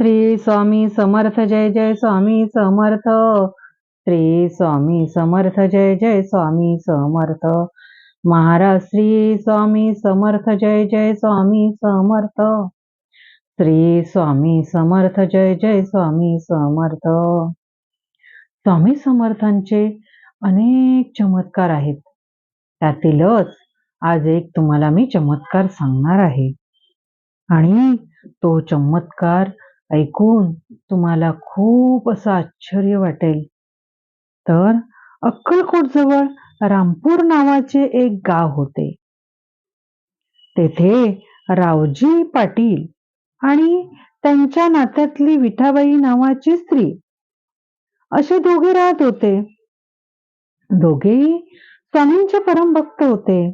श्री स्वामी समर्थ जय जय स्वामी समर्थ. श्री स्वामी समर्थ जय जय स्वामी समर्थ. महाराज श्री स्वामी समर्थ जय जय स्वामी समर्थ. श्री स्वामी समर्थ जय जय स्वामी समर्थ. स्वामी समर्थांचे अनेक चमत्कार आहेत. त्यातीलच आज एक तुम्हाला मी चमत्कार सांगणार आहे. आणि तो चमत्कार ऐकून तुम्हाला खूप असं आश्चर्य वाटेल. तर अक्कलकोट जवळ रामपूर नावाचे एक गाव होते. तेथे रावजी पाटील आणि त्यांच्या नात्यातली विठाबाई नावाची स्त्री असे दोघे राहत होते. दोघेही स्वामींचे परमभक्त होते.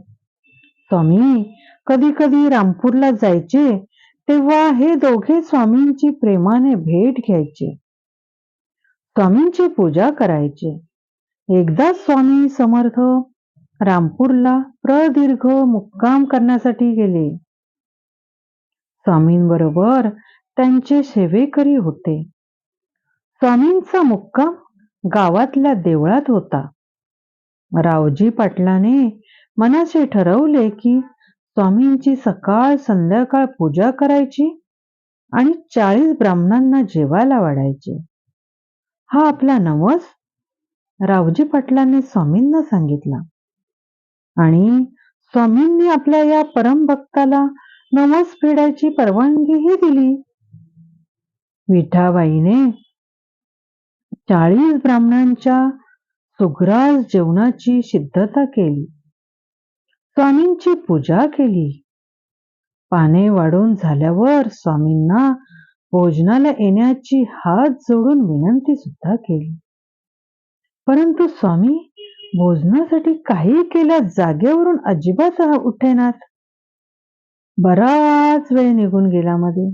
स्वामी कधी कधी रामपूरला जायचे तेव्हा हे दोघे स्वामींची प्रेमाने भेट घ्यायचे. स्वामींची पूजा करायचे. एकदा स्वामी समर्थ रामपूरला प्रदीर्घ मुक्काम करण्यासाठी गेले. स्वामींबरोबर त्यांचे सेवेकरी होते. स्वामींचा मुक्काम गावातल्या देवळात होता. रावजी पाटलाने मनाचे ठरवले की स्वामींची सकाळ संध्याकाळ पूजा करायची आणि चाळीस ब्राह्मणांना जेवायला वाढायचे. हा आपला नवस रावजी पाटलांनी स्वामींना सांगितला. आणि स्वामींनी आपल्या या परमभक्ताला नवस फेडायची परवानगीही दिली. विठाबाईने चाळीस ब्राह्मणांच्या सुग्रास जेवणाची सिद्धता केली. स्वामींची पूजा केली. पाने वाढून झाल्यावर स्वामींना भोजनाला येण्याची हात जोडून विनंती सुद्धा केली. परंतु स्वामी भोजनासाठी काही केल्या जागेवरून अजिबात उठेनात. बराच वेळ निघून गेला मध्ये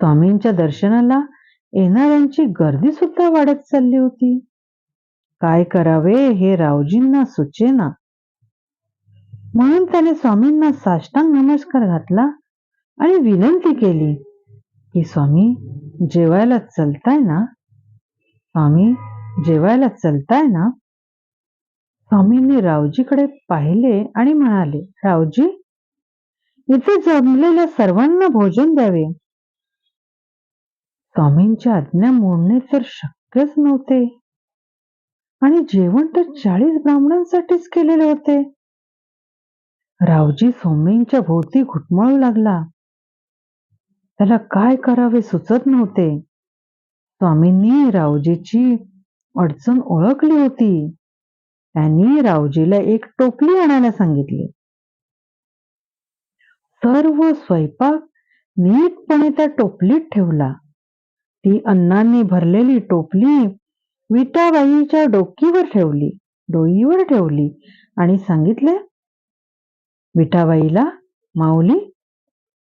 स्वामींच्या दर्शनाला येणाऱ्यांची गर्दी सुद्धा वाढत चालली होती. काय करावे हे रावजींना सुचेना. म्हणून त्याने स्वामींना साष्टांग नमस्कार घातला आणि विनंती केली की स्वामी जेवायला चलताय ना? स्वामी जेवायला चलताय ना? स्वामींनी रावजीकडे पाहिले आणि म्हणाले रावजी इथे जमलेल्या सर्वांना भोजन द्यावे. स्वामींच्या आज्ञा मोडणे तर शक्यच नव्हते आणि जेवण तर चाळीस ब्राह्मणांसाठीच केलेले होते. रावजी स्वामींच्या भोवती घुटमळू लागला. त्याला काय करावे सुचत नव्हते. स्वामींनी रावजीची अडचण ओळखली होती. त्यांनी रावजीला एक टोपली आणायला सांगितली. सर्व स्वयंपाक नीटपणे त्या टोपलीत ठेवला. ती अन्नांनी भरलेली टोपली विटाबाईच्या डोकीवर ठेवली डोईवर ठेवली आणि सांगितले विठाबाईला माऊली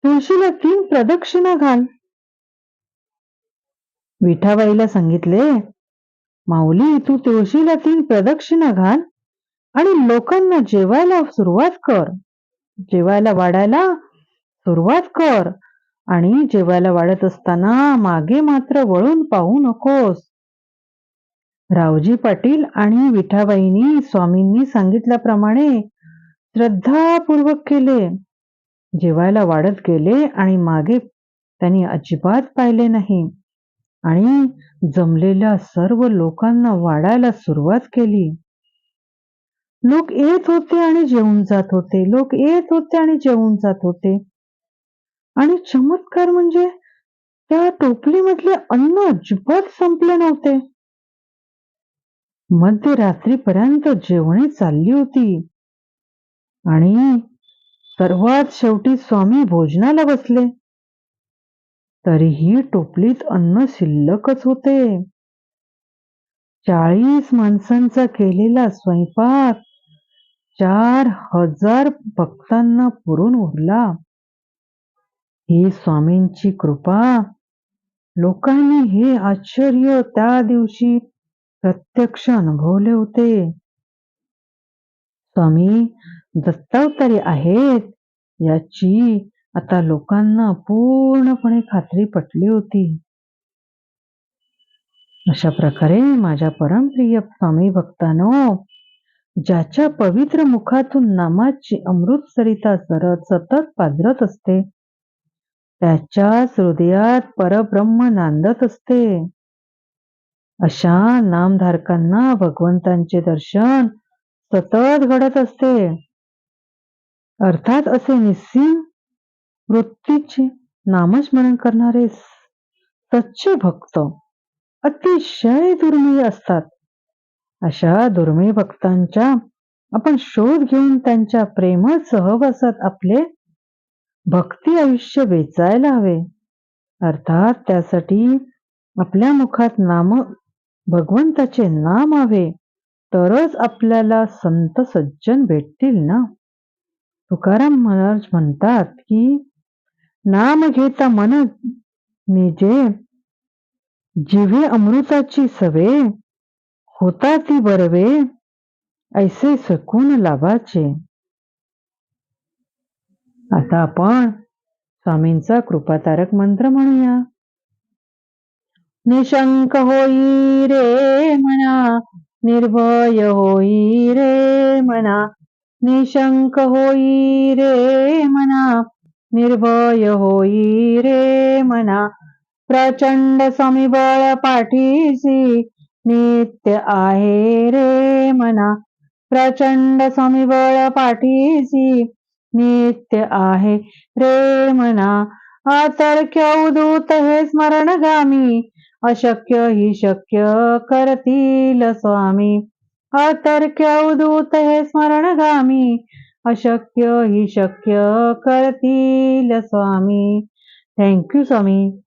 तुळशीला तीन प्रदक्षिणा घाल. विठाबाईला सांगितले माऊली तू तुळशीला तीन प्रदक्षिणा घाल आणि लोकांना जेवायला सुरुवात कर. जेवायला वाढायला सुरुवात कर आणि जेवायला वाढत असताना मागे मात्र वळून पाहू नकोस. रावजी पाटील आणि विठाबाईंनी स्वामींनी सांगितल्याप्रमाणे श्रद्धापूर्वक केले. जेवायला वाढत गेले आणि मागे त्यांनी अजिबात पाहिले नाही. आणि जमलेल्या सर्व लोकांना वाढायला सुरुवात केली. लोक येत होते आणि जेवून जात होते. लोक येत होते आणि जेवून जात होते. आणि चमत्कार म्हणजे त्या टोपलीमधले अन्न अजिबात संपले नव्हते. मध्यरात्रीपर्यंत जेवणे चालली होती. आणि सर्वात शेवटी स्वामी भोजनाला बसले. तरीही टोपलीत अन्न शिल्लकच होते. चाळीस माणसांचा केलेला स्वयंपाक चार हजार भक्तांना पुरून उरला. ही स्वामींची कृपा लोकांनी हे आश्चर्य त्या दिवशी प्रत्यक्ष अनुभवले होते. स्वामी दत्तावतारी आहेत याची आता लोकांना पूर्णपणे खात्री पटली होती. अशा प्रकारे माझ्या परमप्रिय स्वामी भक्तानो ज्याच्या पवित्र मुखातून नामाची अमृत सरिता सरत सतत पाजरत असते त्याच्याच हृदयात परब्रह्म नांदत असते. अशा नामधारकांना भगवंतांचे दर्शन सतत घडत असते. अर्थात असे निस्सीम वृत्तीचे नामस्मरण करणारे सच्चे भक्त अतिशय दुर्मिळ असतात. अशा दुर्मिळ भक्तांच्या आपण शोध घेऊन त्यांच्या प्रेमळ सहवासात आपले भक्ती आयुष्य वेचायला हवे. अर्थात त्यासाठी आपल्या मुखात नाम भगवंताचे नाम हवे. तरच आपल्याला संत सज्जन भेटतील ना? तुकाराम महाराज म्हणतात की नाम घेता मन निजे जिवे अमृताची सवे होता ती बरवे ऐसे सकून लाभाचे. आता आपण स्वामींचा कृपातारक मंत्र म्हणूया. निशंक होई रे मना निर्भय होई रे मना निशंक होई रे मना निर्भय होई रे मना. प्रचंड समीबळ पाठीसी नित्य आहे रे मना. प्रचंड समीबळ पाठीसी नित्य आहे रे मना. अतर्क्य उदूत हे स्मरणगामी अशक्य ही शक्य करतील स्वामी. अतर्क्य उदूत हे स्मरणगामी. अशक्य ही शक्य करतील स्वामी. थँक्यू स्वामी.